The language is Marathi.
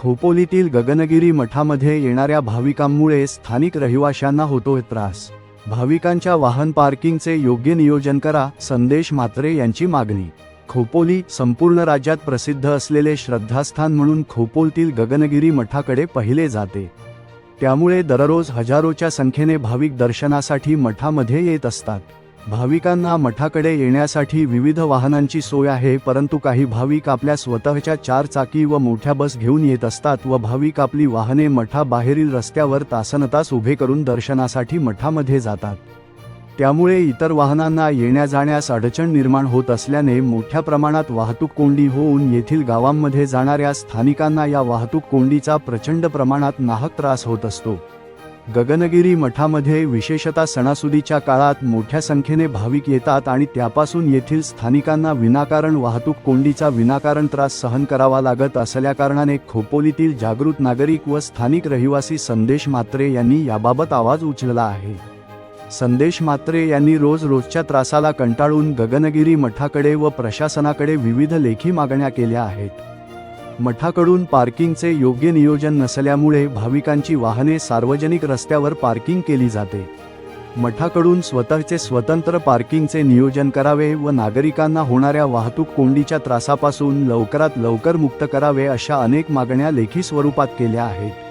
खोपोलीतील गगनगिरी मठामध्ये येणाऱ्या भाविकांमुळे स्थानिक रहिवाशांना होतोय त्रास. भाविकांच्या वाहन पार्किंगचे योग्य नियोजन करा संदेश म्हात्रे यांची मागणी. खोपोली संपूर्ण राज्यात प्रसिद्ध असलेले श्रद्धास्थान म्हणून खोपोलतील गगनगिरी मठाकडे पाहिले जाते. त्यामुळे दररोज हजारोच्या संख्येने भाविक दर्शनासाठी मठामध्ये येत असतात. भाविकांना मठाकडे येण्यासाठी विविध वाहनांची सोय आहे परंतु काही भाविक आपल्या स्वतःच्या चार चाकी व मोठ्या बस घेऊन येत असतात व भाविक आपली वाहने मठाबाहेरील रस्त्यावर तासनतास उभे करून दर्शनासाठी मठामध्ये जातात. त्यामुळे इतर वाहनांना येण्या जाण्यास अडचण निर्माण होत असल्याने मोठ्या प्रमाणात वाहतूक कोंडी होऊन येथील गावांमध्ये जाणाऱ्या स्थानिकांना या वाहतूक कोंडीचा प्रचंड प्रमाणात नाहक त्रास होत असतो. गगनगिरी मठामध्ये विशेषतः सणासुदीच्या काळात मोठ्या संख्येने भाविक येतात आणि त्यापासून येथील स्थानिकांना विनाकारण वाहतूक कोंडीचा विनाकारण त्रास सहन करावा लागत असल्याकारणाने खोपोलीतील जागृत नागरिक व स्थानिक रहिवासी संदेश मात्रे यांनी याबाबत आवाज उचलला आहे. संदेश मात्रे यांनी रोज रोजच्या त्रासाला कंटाळून गगनगिरी मठाकडे व प्रशासनाकडे विविध लेखी मागण्या केल्या आहेत. मठाकडून पार्किंगचे योग्य नियोजन नसल्यामुळे भाविकांची वाहने सार्वजनिक रस्त्यावर पार्किंग केली जाते. मठाकडून स्वतःचे स्वतंत्र पार्किंगचे नियोजन करावे व नागरिकांना होणाऱ्या वाहतूक कोंडीच्या त्रासापासून लवकरात लवकर मुक्त करावे अशा अनेक मागण्या लेखी स्वरूपात केल्या आहेत.